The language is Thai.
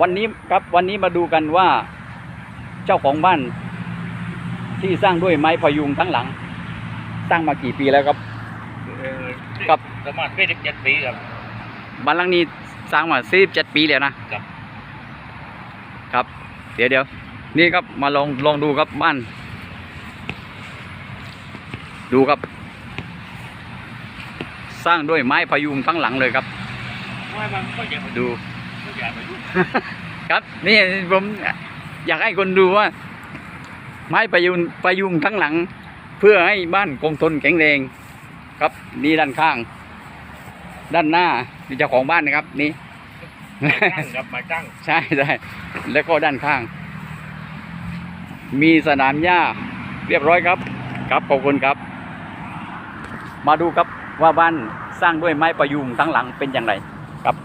วันนี้ครับวันนี้มาดูกันว่า เจ้าของบ้านที่สร้างด้วยไม้พยุงทั้งหลัง สร้างมากี่ปีแล้วครับเออครับประมาณเป็นเจ็ดปีครับบ้านหลังนี้สร้างมาสิบเจ็ดปีแล้วนะครับ ครับ เดี๋ยวเดี๋ยวนี่ครับมาลองลองดูครับบ้าน ดูครับ สร้างด้วยไม้พยุงทั้งหลังเลยครับว่ามันก็อย่ามาดูก็อย่ามายุ่ง ครับนี่ผมอยากให้คนดูว่า ไม้ประยุงประยุงทั้งหลัง เพื่อให้บ้านคงทนแข็งแรงครับนี่ด้านข้าง ด้านหน้านี่เจ้าของบ้านนะครับ นี่มาตั้งครับมาตั้งใช่ใช่แล้วก็ด้านข้าง มีสนามหญ้าเรียบร้อยครับ ครับขอบคุณครับ มาดูครับว่าบ้านสร้างด้วยไม้ประยุงทั้งหลังเป็นอย่างไรครับ